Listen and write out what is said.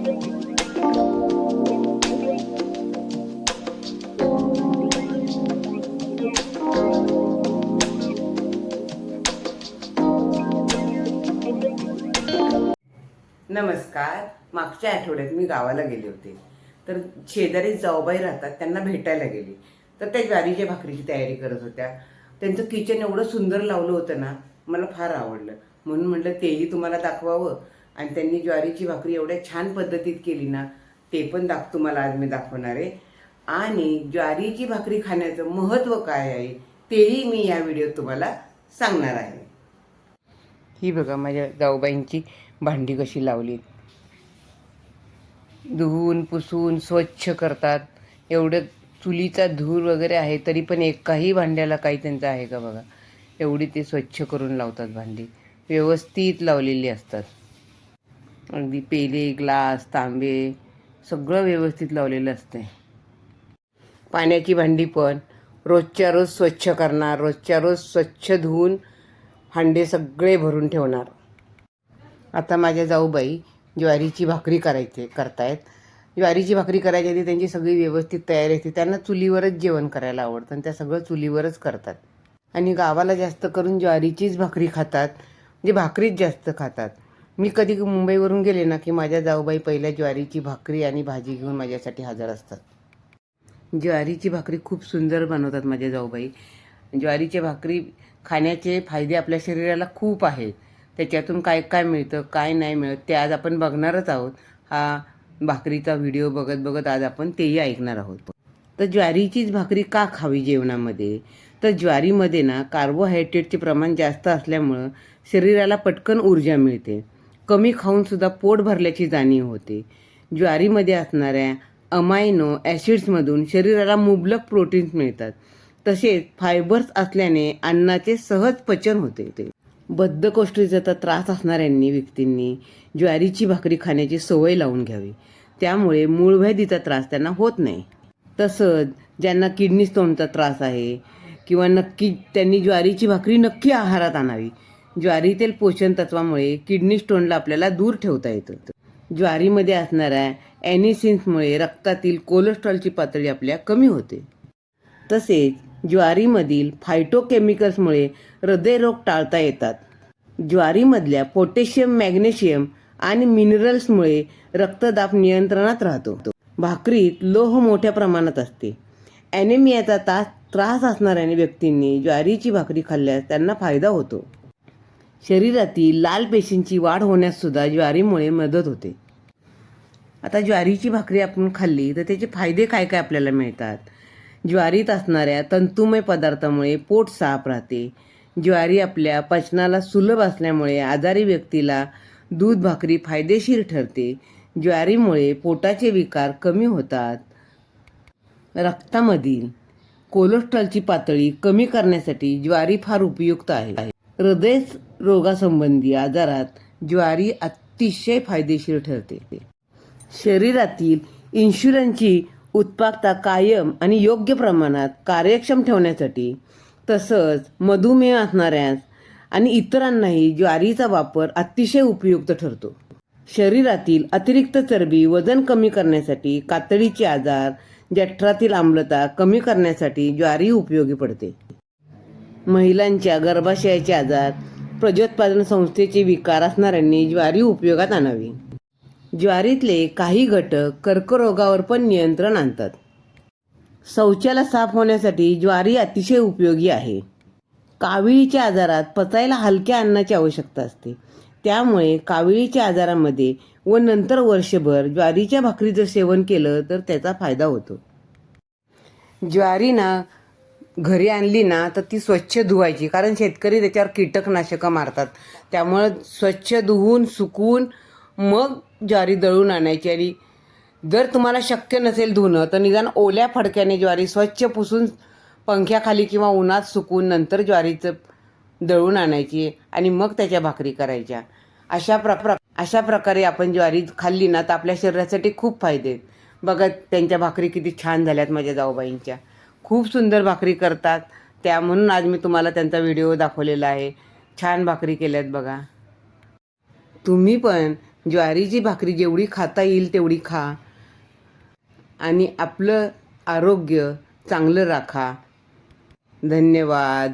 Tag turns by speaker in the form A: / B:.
A: नमस्कार. मागच्या आठवड्यात मी गावाला गेले होते. तर शेजारी जाऊबाई राहतात त्यांना भेटायला गेली. तर त्या ज्वारीच्या भाकरीची तयारी करत होत्या. त्यांचं किचन एवढं सुंदर लावलं होतं ना मला फार आवडलं. म्हणून म्हटलं तेही तुम्हाला दाखवावं. आणि त्यांनी ज्वारीची भाकरी एवढ्या छान पद्धतीत केली ना ते पण दाख तुम्हाला आज मी दाखवणार आहे. आणि ज्वारीची भाकरी खाण्याचं महत्त्व काय आहे तेही मी या व्हिडिओत तुम्हाला सांगणार आहे. ही बघा माझ्या जाऊबाईंची भांडी कशी लावली धुवून पुसून स्वच्छ करतात. एवढं चुलीचा धूर वगैरे आहे तरी पण एकाही भांड्याला काही त्यांचं आहे का बघा? एवढी ते स्वच्छ करून लावतात भांडी. व्यवस्थित लावलेली असतात. अगदी पेले ग्लास तांबे सगळं व्यवस्थित लावलेलं असते पाण्याची भांडी पण. रोजच्या रोज स्वच्छ करणार रोजच्या रोज स्वच्छ धुवून हांडे सगळे भरून ठेवणार. आता माझ्या जाऊबाई ज्वारीची भाकरी करायचे करतायत. ज्वारीची भाकरी करायची आधी त्यांची सगळी व्यवस्थित तयारी असते. त्यांना चुलीवरच जेवण करायला आवडतं आणि त्या सगळं चुलीवरच करतात. आणि गावाला जास्त करून ज्वारीचीच भाकरी खातात. म्हणजे भाकरीच जास्त खातात. मी कधी मुंबईवरून गेले ना की माझ्या जाऊबाई पहिल्या ज्वारीची भाकरी आणि भाजी घेऊन माझ्यासाठी हजर असतात. ज्वारीची भाकरी खूप सुंदर बनवतात माझ्या जाऊबाई. ज्वारीची भाकरी खाण्याचे फायदे आपल्या शरीराला खूप आहेत. त्याच्यातून काय काय मिळतं काय नाही मिळत ते आज आपण बघणारच आहोत. हा भाकरीचा व्हिडिओ बघत बघत आज आपण तेही ऐकणार आहोत. तर ज्वारीचीच भाकरी का खावी जेवणामध्ये? तर ज्वारीमध्ये ना कार्बोहायड्रेटचे प्रमाण जास्त असल्यामुळं शरीराला पटकन ऊर्जा मिळते. कमी खाऊनसुद्धा पोट भरल्याची जाणीव होते. ज्वारीमध्ये असणाऱ्या अमायनो ॲसिड्समधून शरीराला मुबलक प्रोटीन्स मिळतात. तसेच फायबर्स असल्याने अन्नाचे सहज पचन होते ते. बद्धकोष्ठीचा तर त्रास असणाऱ्यांनी व्यक्तींनी ज्वारीची भाकरी खाण्याची सवय लावून घ्यावी. त्यामुळे मूळव्याधीचा त्रास त्यांना होत नाही. तसंच ज्यांना किडनी स्टोनचा त्रास आहे किंवा नक्की त्यांनी ज्वारीची भाकरी नक्की आहारात आणावी ज्वारीतील पोषण तत्वामुळे किडनी स्टोनला आपल्याला दूर ठेवता येतं. ज्वारीमध्ये असणाऱ्या ॲनिसिन्समुळे रक्तातील कोलेस्ट्रॉलची पातळी आपल्या कमी होते. तसेच ज्वारीमधील फायटोकेमिकल्समुळे हृदयरोग टाळता येतात. ज्वारीमधल्या पोटॅशियम मॅग्नेशियम आणि मिनरल्समुळे रक्तदाब नियंत्रणात राहतो. भाकरीत लोह मोठ्या प्रमाणात असते. ॲनेमियाचा त्रास त्रास असणाऱ्या व्यक्तींनी ज्वारीची भाकरी खाल्ल्यास त्यांना फायदा होतो. शरीरातील लाल पेशींची वाढ होण्याससुद्धा ज्वारीमुळे मदत होते. आता ज्वारीची भाकरी आपण खाल्ली तर त्याचे फायदे काय काय आपल्याला मिळतात? ज्वारीत असणाऱ्या तंतुमय पदार्थामुळे पोट साफ राहते. ज्वारी आपल्या पचनाला सुलभ असल्यामुळे आजारी व्यक्तीला दूध भाकरी फायदेशीर ठरते. ज्वारीमुळे पोटाचे विकार कमी होतात. रक्तामधील कोलेस्ट्रॉलची पातळी कमी करण्यासाठी ज्वारी फार उपयुक्त आहे. हृदय रोगासंबंधी आजारात ज्वारी अतिशय फायदेशीर ठरते. शरीरातील इन्शुरन्सची उत्पादकता कायम आणि योग्य प्रमाणात कार्यक्षम ठेवण्यासाठी तसंच मधुमेह असणाऱ्यास आणि इतरांनाही ज्वारीचा वापर अतिशय उपयुक्त ठरतो. शरीरातील अतिरिक्त चरबी वजन कमी करण्यासाठी कातडीचे आजार जठरातील आम्लता कमी करण्यासाठी ज्वारी उपयोगी पडते. महिलांच्या गर्भाशयाचे आजार प्रजोत्पादन संस्थेचे विकार असणाऱ्यांनी ज्वारी उपयोगात आणावी. ज्वारीतले काही घटक कर्करोगावर पण नियंत्रण आणतात. शौचाला साफ होण्यासाठी ज्वारी अतिशय उपयोगी आहे. काविळीच्या आजारात पचायला हलक्या अन्नाची आवश्यकता असते. त्यामुळे काविळीच्या आजारामध्ये व नंतर वर्षभर ज्वारीच्या भाकरीचं सेवन केलं तर त्याचा फायदा होतो. ज्वारीना घरी आणली ना तर ती स्वच्छ धुवायची. कारण शेतकरी त्याच्यावर कीटकनाशकं मारतात. त्यामुळं स्वच्छ धुवून सुकवून मग ज्वारी दळून आणायची. आणि जर तुम्हाला शक्य नसेल धुणं तर निदान ओल्या फडक्याने ज्वारी स्वच्छ पुसून पंख्याखाली किंवा उन्हात सुकवून नंतर ज्वारीचं दळून आणायची आणि मग त्याच्या भाकरी करायच्या. अशा प्र अशा प्रकारे आपण ज्वारी खाल्ली ना तर आपल्या शरीरासाठी खूप फायदे आहेत. बघा त्यांच्या भाकरी किती छान झाल्यात माझ्या जाऊबाईंच्या. खूप सुंदर भाकरी करतात. त्या म्हणून आज मी तुम्हाला त्यांचा व्हिडिओ दाखवलेला आहे. छान भाकरी केल्यात बघा. तुम्ही पण ज्वारीची भाकरी जेवढी खाता येईल तेवढी खा. आणि आपलं आरोग्य चांगलं राखा. धन्यवाद.